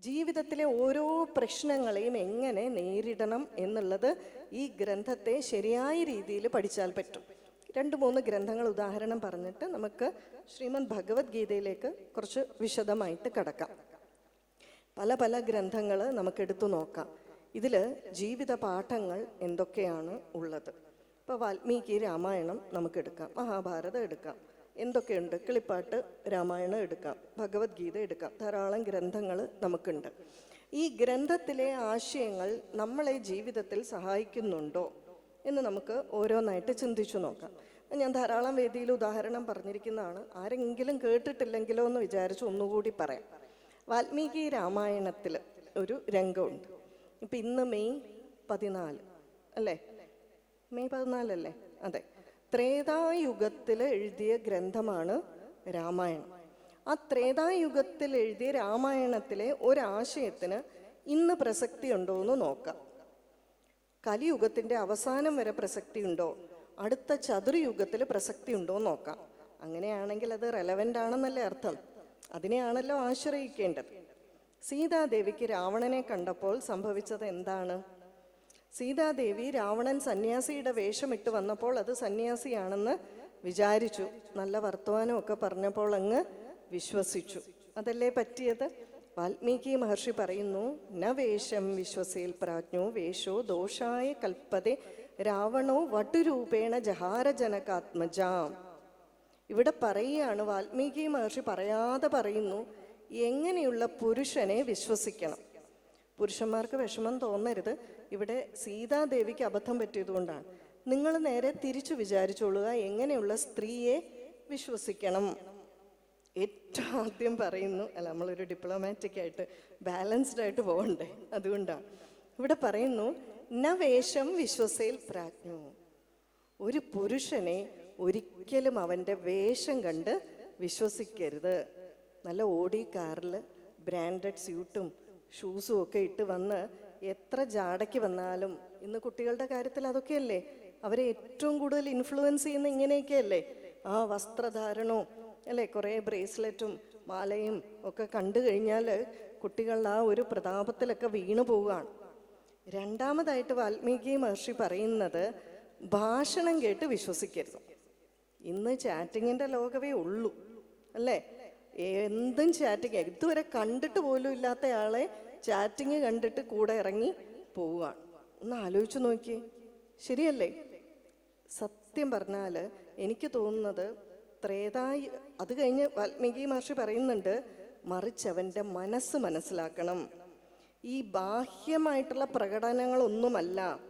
ജീവിതത്തിലെ ഓരോ പ്രശ്നങ്ങളെയും എങ്ങനെ നേരിടണം എന്നുള്ളത് ഈ ഗ്രന്ഥത്തെ ശരിയായ രീതിയിൽ പഠിച്ചാൽ പറ്റും. രണ്ട് മൂന്ന് ഗ്രന്ഥങ്ങൾ ഉദാഹരണം പറഞ്ഞിട്ട് നമുക്ക് ശ്രീമദ് ഭഗവത്ഗീതയിലേക്ക് കുറച്ച് വിശദമായിട്ട് കടക്കാം. പല പല ഗ്രന്ഥങ്ങൾ നമുക്ക് എടുത്തു നോക്കാം. ഇതിൽ ജീവിത പാഠങ്ങൾ എന്തൊക്കെയാണ് ഉള്ളത്? ഇപ്പോൾ വാൽമീകി രാമായണം നമുക്ക് എടുക്കാം മഹാഭാരതം എടുക്കാം. എന്തൊക്കെയുണ്ട്? കിളിപ്പാട്ട് രാമായണം എടുക്കാം ഭഗവത്ഗീത എടുക്കാം ധാരാളം ഗ്രന്ഥങ്ങൾ നമുക്കുണ്ട്. ഈ ഗ്രന്ഥത്തിലെ ആശയങ്ങൾ നമ്മളെ ജീവിതത്തിൽ സഹായിക്കുന്നുണ്ടോ എന്ന് നമുക്ക് ഓരോന്നായിട്ട് ചിന്തിച്ചു നോക്കാം. ഞാൻ ധാരാളം വേദിയിൽ ഉദാഹരണം പറഞ്ഞിരിക്കുന്നതാണ്. ആരെങ്കിലും കേട്ടിട്ടില്ലെങ്കിലോ എന്ന് വിചാരിച്ച് ഒന്നുകൂടി പറയാം. വാൽമീകി രാമായണത്തിൽ ഒരു രംഗമുണ്ട്. ഇപ്പം ഇന്ന് മെയ് പതിനാല് അല്ലേ? മെയ് പതിനാലല്ലേ? അതെ. ത്രേതായുഗത്തിൽ എഴുതിയ ഗ്രന്ഥമാണ് രാമായണം. ആ ത്രേതായുഗത്തിൽ എഴുതിയ രാമായണത്തിലെ ഒരാശയത്തിന് ഇന്ന് പ്രസക്തി ഉണ്ടോ എന്ന് നോക്കാം. കലിയുഗത്തിന്റെ അവസാനം വരെ പ്രസക്തി ഉണ്ടോ അടുത്ത ചതുർയുഗത്തിൽ പ്രസക്തി ഉണ്ടോ എന്ന് നോക്കാം. അങ്ങനെയാണെങ്കിൽ അത് റെലവന്റ് ആണെന്നല്ലേ അർത്ഥം. അതിനെയാണല്ലോ ആശ്രയിക്കേണ്ടത്. സീതാദേവിക്ക് രാവണനെ കണ്ടപ്പോൾ സംഭവിച്ചത് എന്താണ്? സീതാദേവി രാവണൻ സന്യാസിയുടെ വേഷമിട്ട് വന്നപ്പോൾ അത് സന്യാസിയാണെന്ന് വിചാരിച്ചു. നല്ല വർത്തമാനമൊക്കെ പറഞ്ഞപ്പോൾ അങ്ങ് വിശ്വസിച്ചു. അതല്ലേ പറ്റിയത്? വാൽമീകി മഹർഷി പറയുന്നു ന വേഷം വിശ്വസേൽ പ്രാജ്ഞോ വേഷോ ദോഷായ കൽപ്പതെ രാവണോ വട്ടുരൂപേണ ജഹാരജനകാത്മജാം. ഇവിടെ പറയുകയാണ് വാൽമീകി മഹർഷി പറയാതെ പറയുന്നു എങ്ങനെയുള്ള പുരുഷനെ വിശ്വസിക്കണം? പുരുഷന്മാർക്ക് വിഷമം തോന്നരുത്. ഇവിടെ സീതാദേവിക്ക് അബദ്ധം പറ്റിയതുകൊണ്ടാണ്. നിങ്ങൾ നേരെ തിരിച്ചു വിചാരിച്ചോളുക എങ്ങനെയുള്ള സ്ത്രീയെ വിശ്വസിക്കണം. ഏറ്റവും ആദ്യം പറയുന്നു അല്ല നമ്മളൊരു ഡിപ്ലോമാറ്റിക് ആയിട്ട് ബാലൻസ്ഡ് ആയിട്ട് പോകണ്ടേ? അതുകൊണ്ടാണ്. ഇവിടെ പറയുന്നു നവേഷം വിശ്വസയിൽ പ്രാജ്ഞു. ഒരു പുരുഷനെ ഒരിക്കലും അവന്റെ വേഷം കണ്ട് വിശ്വസിക്കരുത്. നല്ല ഓടി കാറിൽ ബ്രാൻഡഡ് സ്യൂട്ടും ഷൂസും ഒക്കെ ഇട്ട് വന്ന് എത്ര ജാടയ്ക്ക് വന്നാലും ഇന്ന് കുട്ടികളുടെ കാര്യത്തിൽ അതൊക്കെയല്ലേ? അവരെ ഏറ്റവും കൂടുതൽ ഇൻഫ്ലുവൻസ് ചെയ്യുന്ന ഇങ്ങനെയൊക്കെയല്ലേ? ആ വസ്ത്രധാരണവും അല്ലേ? കുറേ ബ്രേസ്ലെറ്റും മാലയും ഒക്കെ കണ്ടു കഴിഞ്ഞാൽ കുട്ടികൾ ആ ഒരു പ്രതാപത്തിലൊക്കെ വീണു പോവുകയാണ്. രണ്ടാമതായിട്ട് വാൽമീകി മഹർഷി പറയുന്നത് ഭാഷണം കേട്ട് വിശ്വസിക്കരുത്. ഇന്ന് ചാറ്റിങ്ങിന്റെ ലോകമേ ഉള്ളൂ അല്ലേ? എന്തും ചാറ്റിങ് ഇതുവരെ കണ്ടിട്ട് പോലും ഇല്ലാത്തയാളെ ചാറ്റിങ് കണ്ടിട്ട് കൂടെ ഇറങ്ങി പോവുകയാണ് ഒന്ന് ആലോചിച്ച് നോക്കി. ശരിയല്ലേ? സത്യം പറഞ്ഞാൽ എനിക്ക് തോന്നുന്നത് ത്രേതായി അത് കഴിഞ്ഞ് വാൽമീകി മഹർഷി പറയുന്നുണ്ട് മറിച്ച് അവന്റെ മനസ്സ് മനസ്സിലാക്കണം. ഈ ബാഹ്യമായിട്ടുള്ള പ്രകടനങ്ങളൊന്നുമല്ല.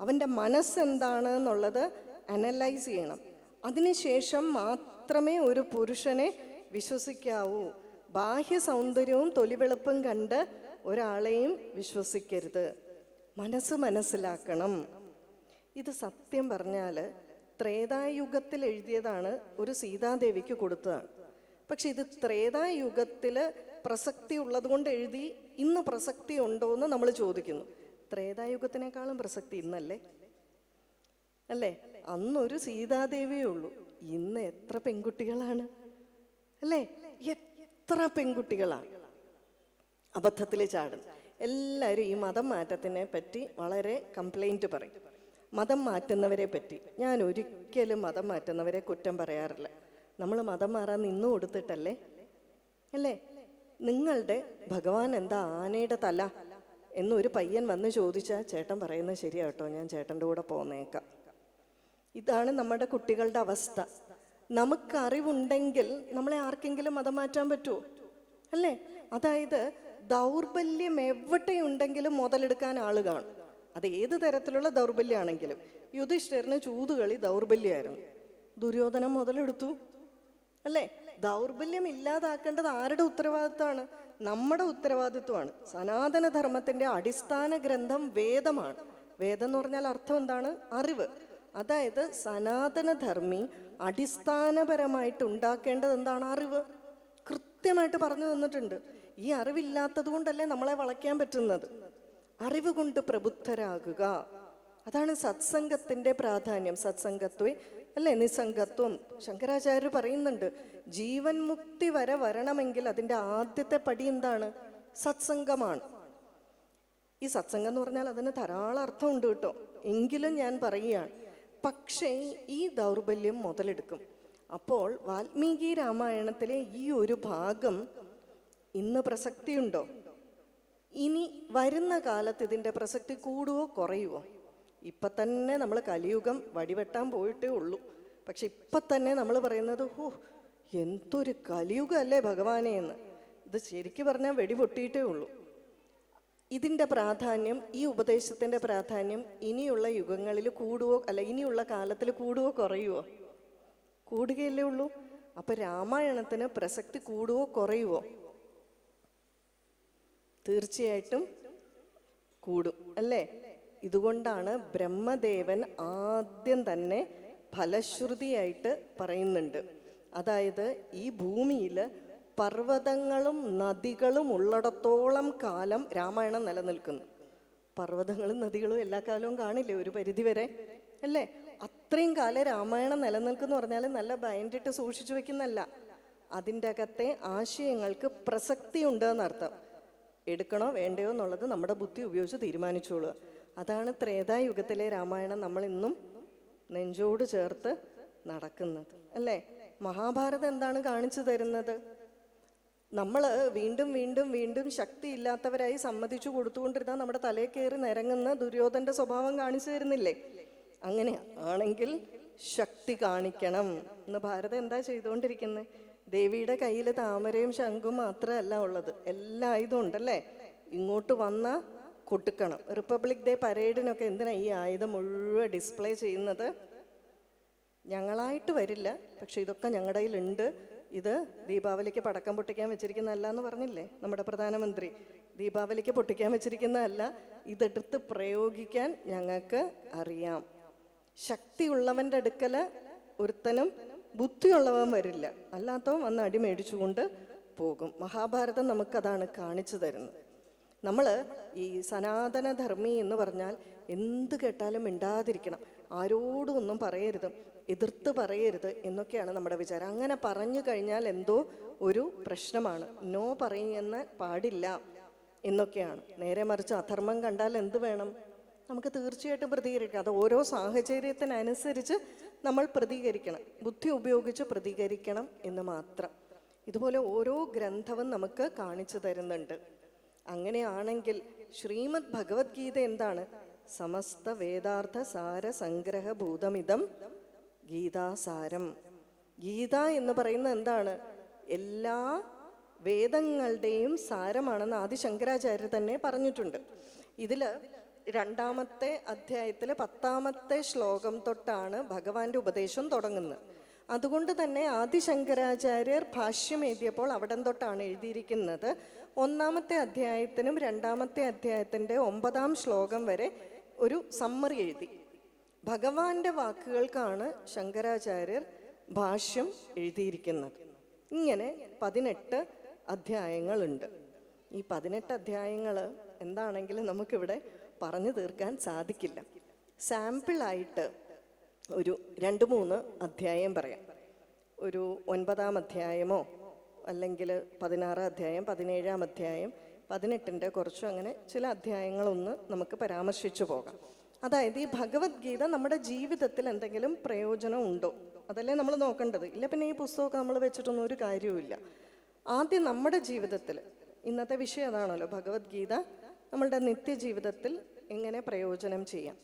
അവന്റെ മനസ്സെന്താണ് എന്നുള്ളത് അനലൈസ് ചെയ്യണം. അതിനുശേഷം മാത്രമേ ഒരു പുരുഷനെ വിശ്വസിക്കാവൂ. ബാഹ്യ സൗന്ദര്യവും തൊലിവെളുപ്പും കണ്ട് ഒരാളെയും വിശ്വസിക്കരുത്. മനസ്സ് മനസ്സിലാക്കണം. ഇത് സത്യം പറഞ്ഞാൽ ത്രേതായുഗത്തിൽ എഴുതിയതാണ് ഒരു സീതാദേവിക്ക് കൊടുത്തതാണ്. പക്ഷെ ഇത് ത്രേതായുഗത്തിൽ പ്രസക്തി ഉള്ളത് കൊണ്ട് എഴുതി ഇന്ന് പ്രസക്തി ഉണ്ടോ എന്ന് നമ്മൾ ചോദിക്കുന്നു. ത്രേതായുഗത്തിനേക്കാളും പ്രസക്തി ഇന്നല്ലേ? അല്ലേ? അന്നൊരു സീതാദേവിയേ ഉള്ളൂ. ഇന്ന് എത്ര പെൺകുട്ടികളാണ്? അല്ലേ? എത്ര പെൺകുട്ടികളാണ്? അബദ്ധത്തിൽ ചാടും എല്ലാവരും ഈ മതം മാറ്റത്തിനെ പറ്റി വളരെ കംപ്ലൈന്റ് പറയും. മതം മാറ്റുന്നവരെ പറ്റി. ഞാൻ ഒരിക്കലും മതം മാറ്റുന്നവരെ കുറ്റം പറയാറില്ല. നമ്മൾ മതം മാറാൻ നിന്ന് കൊടുത്തിട്ടല്ലേ? അല്ലേ? നിങ്ങളുടെ ഭഗവാൻ എന്താ ആനയുടെ തല എന്നൊരു പയ്യൻ വന്ന് ചോദിച്ചാൽ ചേട്ടൻ പറയുന്നത് ശരിയാട്ടോ ഞാൻ ചേട്ടന്റെ കൂടെ പോന്നേക്കാം. ഇതാണ് നമ്മുടെ കുട്ടികളുടെ അവസ്ഥ. നമുക്ക് അറിവുണ്ടെങ്കിൽ നമ്മളെ ആർക്കെങ്കിലും മതം മാറ്റാൻ പറ്റുമോ അല്ലേ? അതായത് ദൗർബല്യം എവിടെയുണ്ടെങ്കിലും മുതലെടുക്കാൻ ആൾ കാണും. അത് ഏത് തരത്തിലുള്ള ദൗർബല്യമാണെങ്കിലും യുധിഷ്ഠിരന് ചൂതുകളി ദൗർബല്യമായിരുന്നു ദുര്യോധനം മുതലെടുത്തു. അല്ലേ? ദൗർബല്യം ഇല്ലാതാക്കേണ്ടത് ആരുടെ ഉത്തരവാദിത്തമാണ് നമ്മുടെ ഉത്തരവാദിത്വമാണ്. സനാതനധർമ്മത്തിന്റെ അടിസ്ഥാന ഗ്രന്ഥം വേദമാണ്. വേദം എന്ന് പറഞ്ഞാൽ അർത്ഥം എന്താണ്? അറിവ്. അതായത് സനാതനധർമ്മി അടിസ്ഥാനപരമായിട്ട് ഉണ്ടാക്കേണ്ടത് എന്താണ്? അറിവ്. കൃത്യമായിട്ട് പറഞ്ഞു തന്നിട്ടുണ്ട്. ഈ അറിവില്ലാത്തത് കൊണ്ടല്ലേ നമ്മളെ വളയ്ക്കാൻ പറ്റുന്നത്? അറിവ് കൊണ്ട് പ്രബുദ്ധരാകുക. അതാണ് സത്സംഗത്തിന്റെ പ്രാധാന്യം. സത്സംഗത്വേ അല്ലെ? നിസ്സംഗത്വം. ശങ്കരാചാര്യർ പറയുന്നുണ്ട് ജീവൻ മുക്തി വരെ വരണമെങ്കിൽ അതിന്റെ ആദ്യത്തെ പടി എന്താണ്? സത്സംഗമാണ്. ഈ സത്സംഗം എന്ന് പറഞ്ഞാൽ അതിന് ധാരാളം അർത്ഥമുണ്ട് കേട്ടോ. എങ്കിലും ഞാൻ പറയുകയാണ് പക്ഷേ ഈ ദൗർബല്യം മുതലെടുക്കും. അപ്പോൾ വാൽമീകി രാമായണത്തിലെ ഈ ഒരു ഭാഗം ഇന്ന് പ്രസക്തിയുണ്ടോ? ഇനി വരുന്ന കാലത്ത് ഇതിന്റെ പ്രസക്തി കൂടുവോ കുറയുവോ? ഇപ്പം തന്നെ നമ്മൾ കലിയുഗം വടിവെട്ടാൻ പോയിട്ടേ ഉള്ളൂ. പക്ഷെ ഇപ്പം തന്നെ നമ്മൾ പറയുന്നത് ഹോ എന്തൊരു കലിയുഗമല്ലേ ഭഗവാനെ എന്ന്. ഇത് ശരിക്കും പറഞ്ഞാൽ വെടിപൊട്ടിയിട്ടേ ഉള്ളൂ. ഇതിന്റെ പ്രാധാന്യം ഈ ഉപദേശത്തിന്റെ പ്രാധാന്യം ഇനിയുള്ള യുഗങ്ങളിൽ കൂടുവോ അല്ല ഇനിയുള്ള കാലത്തിൽ കൂടുവോ കുറയുവോ? കൂടുകയല്ലേ ഉള്ളൂ. അപ്പോൾ രാമായണത്തിന് പ്രസക്തി കൂടുവോ കുറയുവോ? തീർച്ചയായിട്ടും കൂടും അല്ലേ? ഇതുകൊണ്ടാണ് ബ്രഹ്മദേവൻ ആദ്യം തന്നെ ഫലശ്രുതിയായിട്ട് പറയുന്നുണ്ട്. അതായത് ഈ ഭൂമിയിൽ പർവതങ്ങളും നദികളും ഉള്ളിടത്തോളം കാലം രാമായണം നിലനിൽക്കുന്നു. പർവതങ്ങളും നദികളും എല്ലാ കാലവും കാണില്ലേ ഒരു പരിധി വരെ അല്ലേ? അത്രയും കാലം രാമായണം നിലനിൽക്കുന്നു പറഞ്ഞാൽ നല്ല ബൈൻഡിട്ട് സൂക്ഷിച്ചു വെക്കുന്നല്ല അതിന്റെ അകത്തെ ആശയങ്ങൾക്ക് പ്രസക്തി ഉണ്ട് എന്നർത്ഥം. എടുക്കണോ വേണ്ടയോ എന്നുള്ളത് നമ്മുടെ ബുദ്ധി ഉപയോഗിച്ച് തീരുമാനിച്ചോളുക. അതാണ് ത്രേതായുഗത്തിലെ രാമായണം നമ്മൾ ഇന്നും നെഞ്ചോട് ചേർത്ത് നടക്കുന്നത്. അല്ലേ? മഹാഭാരതം എന്താണ് കാണിച്ചു തരുന്നത്? നമ്മൾ വീണ്ടും വീണ്ടും വീണ്ടും ശക്തി ഇല്ലാത്തവരായി സമ്മതിച്ചു കൊടുത്തുകൊണ്ടിരുന്നാൽ നമ്മുടെ തലയിൽ കയറി നിരങ്ങുന്ന ദുര്യോധന്റെ സ്വഭാവം കാണിച്ചു തരുന്നില്ലേ? അങ്ങനെ ആണെങ്കിൽ ശക്തി കാണിക്കണം. എന്ന് ഭാരതം എന്താ ചെയ്തുകൊണ്ടിരിക്കുന്നത് ദേവിയുടെ കയ്യിൽ താമരയും ശംഖും മാത്രമല്ല ഉള്ളത്. എല്ലാ ആയുധം ഉണ്ടല്ലേ? ഇങ്ങോട്ട് വന്ന കൊടുക്കണം റിപ്പബ്ലിക് ഡേ പരേഡിനൊക്കെ എന്തിനാ ഈ ആയുധം മുഴുവൻ ഡിസ്പ്ലേ ചെയ്യുന്നത്? ഞങ്ങളായിട്ട് വരില്ല. പക്ഷെ ഇതൊക്കെ ഞങ്ങളുടെ കയ്യിലുണ്ട്. ഇത് ദീപാവലിക്ക് പടക്കം പൊട്ടിക്കാൻ വെച്ചിരിക്കുന്നതല്ല എന്ന് പറഞ്ഞില്ലേ? നമ്മുടെ പ്രധാനമന്ത്രി. ദീപാവലിക്ക് പൊട്ടിക്കാൻ വെച്ചിരിക്കുന്നതല്ല. ഇതെടുത്ത് പ്രയോഗിക്കാൻ ഞങ്ങൾക്ക് അറിയാം. ശക്തിയുള്ളവന്റെ അടുക്കൽ ഒരുത്തനും ബുദ്ധിയുള്ളവൻ വരില്ല. അല്ലാത്തവൻ വന്ന് അടിമേടിച്ചുകൊണ്ട് പോകും. മഹാഭാരതം നമുക്കതാണ് കാണിച്ചു തരുന്നത്. നമ്മൾ ഈ സനാതനധർമ്മി എന്ന് പറഞ്ഞാൽ എന്ത് കേട്ടാലും മിണ്ടാതിരിക്കണം. ആരോടും ഒന്നും പറയരുത്. എതിർത്ത് പറയരുത് എന്നൊക്കെയാണ് നമ്മുടെ വിചാരം. അങ്ങനെ പറഞ്ഞു കഴിഞ്ഞാൽ എന്തോ ഒരു പ്രശ്നമാണ്. നോ പറയുന്ന പാടില്ല എന്നൊക്കെയാണ്. നേരെ മറിച്ച് അധർമ്മം കണ്ടാൽ എന്ത് വേണം? നമുക്ക് തീർച്ചയായിട്ടും പ്രതികരിക്കാം. അത് ഓരോ സാഹചര്യത്തിനനുസരിച്ച് നമ്മൾ പ്രതികരിക്കണം. ബുദ്ധി ഉപയോഗിച്ച് പ്രതികരിക്കണം എന്ന് മാത്രം. ഇതുപോലെ ഓരോ ഗ്രന്ഥവും നമുക്ക് കാണിച്ചു തരുന്നുണ്ട്. അങ്ങനെയാണെങ്കിൽ ശ്രീമദ് ഭഗവത്ഗീത എന്താണ്? സമസ്ത വേദാർത്ഥ സാര സംഗ്രഹ ഭൂതമിതം ഗീതാസാരം. ഗീത എന്ന് പറയുന്നത് എന്താണ്? എല്ലാ വേദങ്ങളുടെയും സാരമാണെന്ന് ആദി ശങ്കരാചാര്യർ തന്നെ പറഞ്ഞിട്ടുണ്ട്. ഇതിൽ രണ്ടാമത്തെ അധ്യായത്തിലെ പത്താമത്തെ ശ്ലോകം തൊട്ടാണ് ഭഗവാന്റെ ഉപദേശം തുടങ്ങുന്നത്. അതുകൊണ്ട് തന്നെ ആദിശങ്കരാചാര്യർ ഭാഷ്യം എഴുതിയപ്പോൾ അവിടം തൊട്ടാണ് എഴുതിയിരിക്കുന്നത്. ഒന്നാമത്തെ അധ്യായത്തിനും രണ്ടാമത്തെ അധ്യായത്തിന്റെ ഒമ്പതാം ശ്ലോകം വരെ ഒരു സമ്മറി എഴുതി. ഭഗവാന്റെ വാക്കുകൾക്കാണ് ശങ്കരാചാര്യർ ഭാഷ്യം എഴുതിയിരിക്കുന്നത്. ഇങ്ങനെ പതിനെട്ട് അധ്യായങ്ങളുണ്ട്. ഈ പതിനെട്ട് അധ്യായങ്ങൾ എന്താണെങ്കിലും നമുക്കിവിടെ പറഞ്ഞു തീർക്കാൻ സാധിക്കില്ല. സാമ്പിളായിട്ട് ഒരു രണ്ട് മൂന്ന് അധ്യായം പറയാം. ഒരു ഒൻപതാം അധ്യായമോ അല്ലെങ്കിൽ പതിനാറാം അധ്യായം പതിനേഴാം അധ്യായം പതിനെട്ടിന്റെ കുറച്ചും അങ്ങനെ ചില അധ്യായങ്ങളൊന്ന് നമുക്ക് പരാമർശിച്ചു പോകാം. അതായത് ഈ ഭഗവത്ഗീത നമ്മുടെ ജീവിതത്തിൽ എന്തെങ്കിലും പ്രയോജനം ഉണ്ടോ? അതല്ലേ നമ്മൾ നോക്കേണ്ടത്. ഇല്ല പിന്നെ ഈ പുസ്തകമൊക്കെ നമ്മൾ വെച്ചിട്ടൊന്നും ഒരു കാര്യവുമില്ല. ആദ്യം നമ്മുടെ ജീവിതത്തിൽ ഇന്നത്തെ വിഷയം അതാണല്ലോ. ഭഗവത്ഗീത നമ്മളുടെ നിത്യജീവിതത്തിൽ എങ്ങനെ പ്രയോജനം ചെയ്യാം?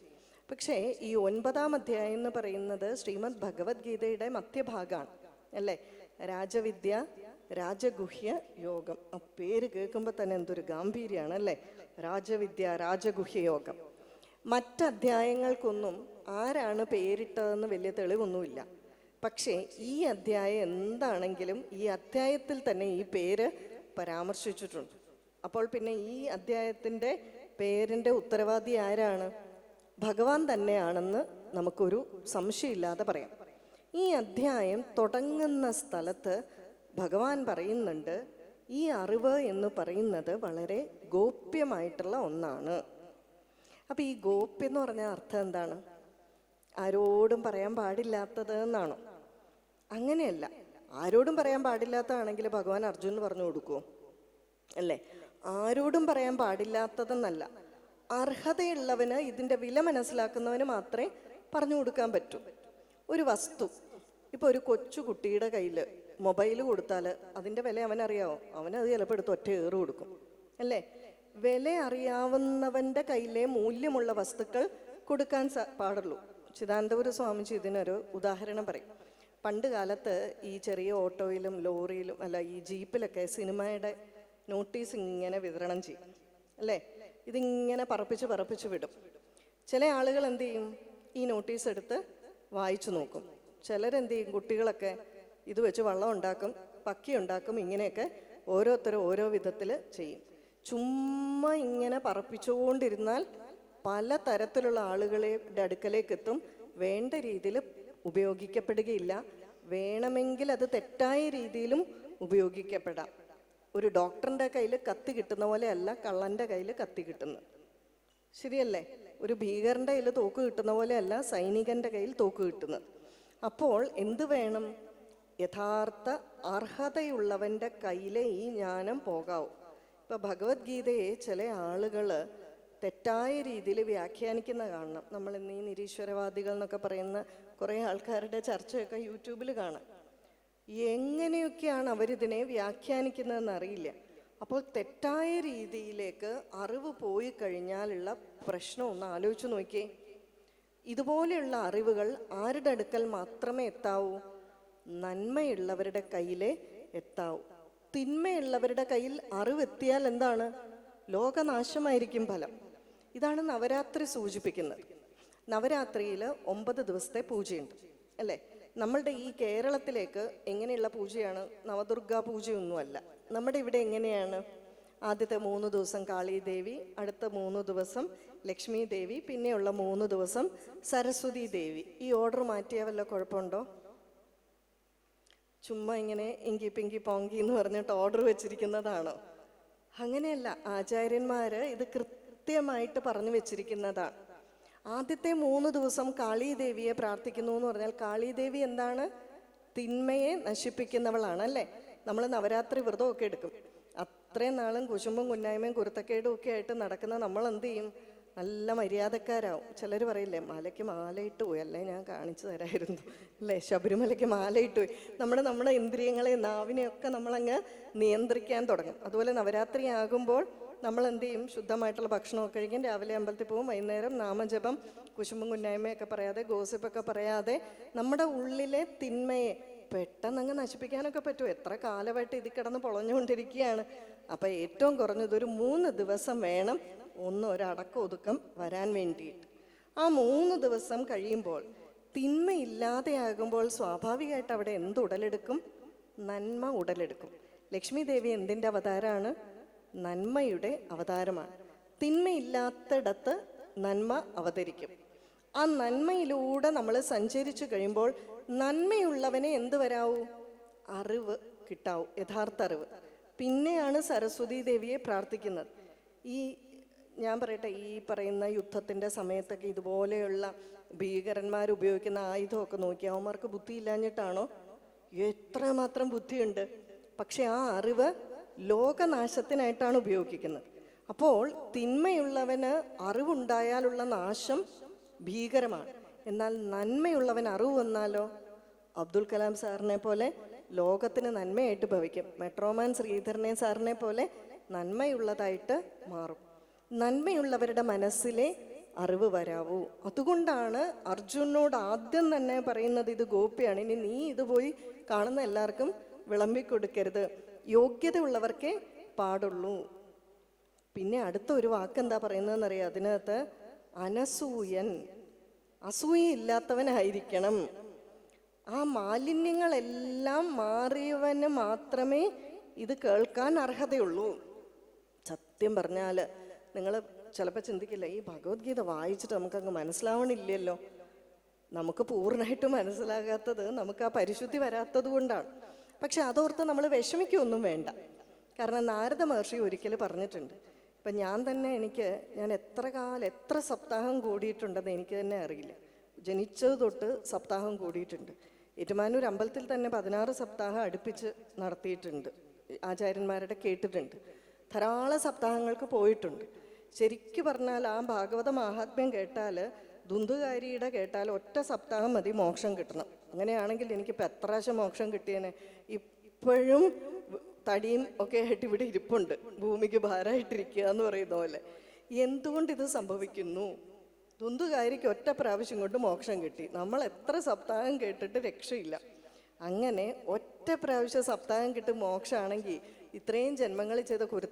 പക്ഷേ ഈ ഒൻപതാം അധ്യായം എന്ന് പറയുന്നത് ശ്രീമദ് ഭഗവത്ഗീതയുടെ മധ്യഭാഗമാണ് അല്ലേ? രാജവിദ്യ രാജഗുഹ്യ യോഗം. പേര് കേൾക്കുമ്പോൾ തന്നെ എന്തൊരു ഗാംഭീര്യമാണ് അല്ലേ? രാജവിദ്യ രാജഗുഹ്യ യോഗം. മറ്റധ്യായങ്ങൾക്കൊന്നും ആരാണ് പേരിട്ടതെന്ന് വലിയ തെളിവൊന്നുമില്ല. പക്ഷേ ഈ അധ്യായം എന്താണെങ്കിലും ഈ അധ്യായത്തിൽ തന്നെ ഈ പേര് പരാമർശിച്ചിട്ടുണ്ട്. അപ്പോൾ പിന്നെ ഈ അധ്യായത്തിന്റെ പേരിന്റെ ഉത്തരവാദി ആരാണ്? ഭഗവാൻ തന്നെയാണെന്ന് നമുക്കൊരു സംശയമില്ലാതെ പറയാം. ഈ അധ്യായം തുടങ്ങുന്ന സ്ഥലത്ത് ഭഗവാൻ പറയുന്നുണ്ട് ഈ അറിവ് എന്ന് പറയുന്നത് വളരെ ഗോപ്യമായിട്ടുള്ള ഒന്നാണ്. അപ്പൊ ഈ ഗോപ്യം എന്ന് പറഞ്ഞ അർത്ഥം എന്താണ്? ആരോടും പറയാൻ പാടില്ലാത്തത് എന്നാണോ? അങ്ങനെയല്ല. ആരോടും പറയാൻ പാടില്ലാത്തതാണെങ്കിൽ ഭഗവാൻ അർജുനന് പറഞ്ഞു കൊടുക്കുമോ അല്ലേ? ആരോടും പറയാൻ പാടില്ലാത്തതെന്നല്ല. അർഹതയുള്ളവന് ഇതിന്റെ വില മനസ്സിലാക്കുന്നവന് മാത്രമേ പറഞ്ഞു കൊടുക്കാൻ പറ്റൂ. ഒരു വസ്തു ഇപ്പോൾ ഒരു കൊച്ചു കുട്ടിയുടെ കയ്യിൽ മൊബൈൽ കൊടുത്താൽ അതിന്റെ വില അവനറിയാവോ? അവനത് ചിലപ്പോൾ എടുത്ത് ഒറ്റ ഏറ് കൊടുക്കും. അല്ലേ? വില അറിയാവുന്നവന്റെ കയ്യിലെ മൂല്യമുള്ള വസ്തുക്കൾ കൊടുക്കാൻ പാടുള്ളൂ. ചിദാനന്തപുര സ്വാമിജി ഇതിനൊരു ഉദാഹരണം പറയും. പണ്ട് കാലത്ത് ഈ ചെറിയ ഓട്ടോയിലും ലോറിയിലും അല്ല ഈ ജീപ്പിലൊക്കെ സിനിമയുടെ നോട്ടീസ് ഇങ്ങനെ വിതരണം ചെയ്യും അല്ലേ? ഇതിങ്ങനെ പറപ്പിച്ച് പറപ്പിച്ച് വിടും. ചില ആളുകൾ എന്ത് ചെയ്യും? ഈ നോട്ടീസ് എടുത്ത് വായിച്ചു നോക്കും. ചിലരെന്ത് ചെയ്യും കുട്ടികളൊക്കെ ഇത് വെച്ച് വള്ളം ഉണ്ടാക്കും പക്കി ഉണ്ടാക്കും ഇങ്ങനെയൊക്കെ ഓരോരുത്തരും ഓരോ വിധത്തിൽ ചെയ്യും. ചുമ്മാ ഇങ്ങനെ പറപ്പിച്ചുകൊണ്ടിരുന്നാൽ പല തരത്തിലുള്ള ആളുകളുടെ അടുക്കലേക്ക് എത്തും വേണ്ട രീതിയിൽ ഉപയോഗിക്കപ്പെടുകയില്ല. വേണമെങ്കിൽ അത് തെറ്റായ രീതിയിലും ഉപയോഗിക്കപ്പെടാം. ഒരു ഡോക്ടറിന്റെ കയ്യിൽ കത്തി കിട്ടുന്ന പോലെയല്ല കള്ളന്റെ കയ്യിൽ കത്തി കിട്ടുന്നത്. ശരിയല്ലേ? ഒരു ഭീകരന്റെ കയ്യിൽ തോക്ക് കിട്ടുന്ന പോലെയല്ല സൈനികന്റെ കയ്യിൽ തോക്ക് കിട്ടുന്നത്. അപ്പോൾ എന്ത് വേണം? യഥാർത്ഥ അർഹതയുള്ളവന്റെ കയ്യിലെ ഈ ജ്ഞാനം പോകാവൂ. ഇപ്പം ഭഗവത്ഗീതയെ ചില ആളുകൾ തെറ്റായ രീതിയിൽ വ്യാഖ്യാനിക്കുന്ന കാണണം. നമ്മൾ ഇന്ന് ഈ നിരീശ്വരവാദികൾ എന്നൊക്കെ പറയുന്ന കുറേ ആൾക്കാരുടെ ചർച്ചയൊക്കെ യൂട്യൂബിൽ കാണാം. എങ്ങനെയൊക്കെയാണ് അവരിതിനെ വ്യാഖ്യാനിക്കുന്നതെന്ന് അറിയില്ല. അപ്പോൾ തെറ്റായ രീതിയിലേക്ക് അറിവ് പോയി കഴിഞ്ഞാലുള്ള പ്രശ്നം ഒന്ന് ആലോചിച്ച് നോക്കിയേ. ഇതുപോലെയുള്ള അറിവുകൾ ആരുടെ അടുക്കൽ മാത്രമേ എത്താവൂ? നന്മയുള്ളവരുടെ കയ്യിലെ എത്താവൂ. തിന്മയുള്ളവരുടെ കയ്യിൽ അറിവ് എത്തിയാൽ എന്താണ്? ലോകനാശമായിരിക്കും ഫലം. ഇതാണ് നവരാത്രി സൂചിപ്പിക്കുന്നത്. നവരാത്രിയിൽ ഒമ്പത് ദിവസത്തെ പൂജയുണ്ട് അല്ലേ? നമ്മളുടെ ഈ കേരളത്തിലേക്ക് എങ്ങനെയുള്ള പൂജയാണ്? നവദുർഗാ പൂജയൊന്നുമല്ല. നമ്മുടെ ഇവിടെ എങ്ങനെയാണ്? ആദ്യത്തെ മൂന്ന് ദിവസം കാളി ദേവി അടുത്ത മൂന്ന് ദിവസം ലക്ഷ്മി ദേവി പിന്നെയുള്ള മൂന്ന് ദിവസം സരസ്വതി ദേവി ഈ ഓർഡർ മാറ്റിയാൽ വല്ല കുഴപ്പമുണ്ടോ? ചുമ്മാ ഇങ്ങനെ ഇങ്കി പിങ്കി പോങ്കി എന്ന് പറഞ്ഞിട്ട് ഓർഡർ വെച്ചിരിക്കുന്നതാണോ? അങ്ങനെയല്ല. ആചാര്യന്മാര് ഇത് കൃത്യമായിട്ട് പറഞ്ഞു വെച്ചിരിക്കുന്നതാണ് ആദ്യത്തെ മൂന്ന് ദിവസം കാളി ദേവിയെ പ്രാർത്ഥിക്കുന്നു എന്ന് പറഞ്ഞാൽ കാളി ദേവി എന്താണ്? തിന്മയെ നശിപ്പിക്കുന്നവളാണ് അല്ലേ? നമ്മൾ നവരാത്രി വ്രതമൊക്കെ എടുക്കും. അത്രയും നാളും കുശുമ്പും കുന്നായ്മയും കുരുത്തക്കേടും ഒക്കെ ആയിട്ട് നടക്കുന്ന നമ്മൾ എന്ത് ചെയ്യും? നല്ല മര്യാദക്കാരാവും. ചിലർ പറയില്ലേ മാലയ്ക്ക് മാലയിട്ട് പോയി. അല്ലേ ഞാൻ കാണിച്ചു തരായിരുന്നു. അല്ലേ ശബരിമലയ്ക്ക് മാലയിട്ട് പോയി. നമ്മുടെ നമ്മുടെ ഇന്ദ്രിയങ്ങളെ നാവിനെയൊക്കെ നമ്മളങ്ങ് നിയന്ത്രിക്കാൻ തുടങ്ങും. അതുപോലെ നവരാത്രി ആകുമ്പോൾ നമ്മൾ എന്ത് ചെയ്യും ശുദ്ധമായിട്ടുള്ള ഭക്ഷണമൊക്കെ കഴിക്കും. രാവിലെ അമ്പലത്തിൽ പോകും വൈകുന്നേരം നാമജപം കുശുമ്പും കുന്നായ്മയൊക്കെ പറയാതെ ഗോസിപ്പൊക്കെ പറയാതെ നമ്മുടെ ഉള്ളിലെ തിന്മയെ പെട്ടെന്ന് അങ്ങ് നശിപ്പിക്കാനൊക്കെ പറ്റും. എത്ര കാലമായിട്ട് ഇത് കിടന്ന് പൊളഞ്ഞുകൊണ്ടിരിക്കുകയാണ്. അപ്പം ഏറ്റവും കുറഞ്ഞത് ഒരു മൂന്ന് ദിവസം വേണം ഒന്ന് ഒരടക്കം ഒതുക്കം വരാൻ വേണ്ടിയിട്ട്. ആ മൂന്ന് ദിവസം കഴിയുമ്പോൾ തിന്മയില്ലാതെയാകുമ്പോൾ സ്വാഭാവികമായിട്ട് അവിടെ എന്ത് ഉടലെടുക്കും നന്മ ഉടലെടുക്കും. ലക്ഷ്മി ദേവി എന്തിന്റെ അവതാരമാണ്? നന്മയുടെ അവതാരമാണ്. തിന്മയില്ലാത്തിടത്ത് നന്മ അവതരിക്കും. ആ നന്മയിലൂടെ നമ്മൾ സഞ്ചരിച്ചു കഴിയുമ്പോൾ നന്മയുള്ളവനെ എന്ത് വരാവൂ? അറിവ് കിട്ടാവൂ യഥാർത്ഥ അറിവ്. പിന്നെയാണ് സരസ്വതി ദേവിയെ പ്രാർത്ഥിക്കുന്നത്. ഈ ഞാൻ പറയട്ടെ ഈ പറയുന്ന യുദ്ധത്തിന്റെ സമയത്തൊക്കെ ഇതുപോലെയുള്ള ഭീകരന്മാർ ഉപയോഗിക്കുന്ന ആയുധമൊക്കെ നോക്കി അവന്മാർക്ക് ബുദ്ധിയില്ലാഞ്ഞിട്ടാണോ എത്രമാത്രം ബുദ്ധിയുണ്ട്. പക്ഷെ ആ അറിവ് ലോകനാശത്തിനായിട്ടാണ് ഉപയോഗിക്കുന്നത്. അപ്പോൾ തിന്മയുള്ളവന് അറിവുണ്ടായാലുള്ള നാശം ഭീകരമാണ്. എന്നാൽ നന്മയുള്ളവൻ അറിവ് വന്നാലോ? അബ്ദുൽ കലാം സാറിനെ പോലെ ലോകത്തിന് നന്മയായിട്ട് ഭവിക്കും. മെട്രോമാൻ ശ്രീധരനെ സാറിനെ പോലെ നന്മയുള്ളതായിട്ട് മാറും. നന്മയുള്ളവരുടെ മനസ്സിലെ അറിവ് വരാവൂ. അതുകൊണ്ടാണ് അർജുനോട് ആദ്യം തന്നെ പറയുന്നത് ഇത് ഗോപിയാണ്. ഇനി നീ ഇത് പോയി കാണുന്ന എല്ലാവർക്കും വിളമ്പിക്കൊടുക്കരുത്. യോഗ്യതയുള്ളവർക്കേ പാടുള്ളൂ. പിന്നെ അടുത്ത ഒരു വാക്ക് എന്താ പറയുന്നതെന്നറിയാം? അതിനകത്ത് അനസൂയൻ. അസൂയയില്ലാത്തവനായിരിക്കണം. ആ മാലിന്യങ്ങളെല്ലാം മാറിയവന് മാത്രമേ ഇത് കേൾക്കാൻ അർഹതയുള്ളൂ. സത്യം പറഞ്ഞാൽ നിങ്ങൾ ചിലപ്പോൾ ചിന്തിക്കില്ല ഈ ഭഗവത്ഗീത വായിച്ചിട്ട് നമുക്കങ്ങ് മനസ്സിലാവണില്ലല്ലോ. നമുക്ക് പൂർണമായിട്ട് മനസ്സിലാകാത്തത് നമുക്ക് ആ പരിശുദ്ധി വരാത്തത് കൊണ്ടാണ്. പക്ഷെ അതോർത്ത് നമ്മൾ വിഷമിക്കൊന്നും വേണ്ട. കാരണം നാരദ മഹർഷി ഒരിക്കൽ പറഞ്ഞിട്ടുണ്ട് ഇപ്പം ഞാൻ തന്നെ എനിക്ക് ഞാൻ എത്ര കാലം എത്ര സപ്താഹം കൂടിയിട്ടുണ്ടെന്ന് എനിക്ക് തന്നെ അറിയില്ല. ജനിച്ചത് തൊട്ട് സപ്താഹം കൂടിയിട്ടുണ്ട്. ഏറ്റുമാനൂർ അമ്പലത്തിൽ തന്നെ പതിനാറ് സപ്താഹം അടുപ്പിച്ച് നടത്തിയിട്ടുണ്ട്. ആചാര്യന്മാരുടെ കേട്ടിട്ടുണ്ട്. ധാരാളം സപ്താഹങ്ങൾക്ക് പോയിട്ടുണ്ട്. ശരിക്കു പറഞ്ഞാൽ ആ ഭാഗവത മാഹാത്മ്യം കേട്ടാൽ ദുന്തുകാരിയുടെ കേട്ടാൽ ഒറ്റ സപ്താഹം മതി മോക്ഷം കിട്ടണം. അങ്ങനെയാണെങ്കിൽ എനിക്കിപ്പോൾ എത്ര പ്രാവശ്യം മോക്ഷം കിട്ടിയേനെ? ഇപ്പോഴും തടിയും ഒക്കെ ആയിട്ട് ഇവിടെ ഇരിപ്പുണ്ട്. ഭൂമിക്ക് ഭാരമായിട്ടിരിക്കുക എന്ന് പറയുന്ന പോലെ. എന്തുകൊണ്ട് ഇത് സംഭവിക്കുന്നു? ദുന്ദുകാരിക്ക് ഒറ്റ പ്രാവശ്യം കൊണ്ട് മോക്ഷം കിട്ടി. നമ്മൾ എത്ര സപ്താഹം കേട്ടിട്ട് രക്ഷയില്ല. അങ്ങനെ ഒറ്റ പ്രാവശ്യം സപ്താഹം കിട്ടും മോക്ഷമാണെങ്കിൽ ഇത്രയും ജന്മങ്ങൾ ചെയ്ത കുരുത്ത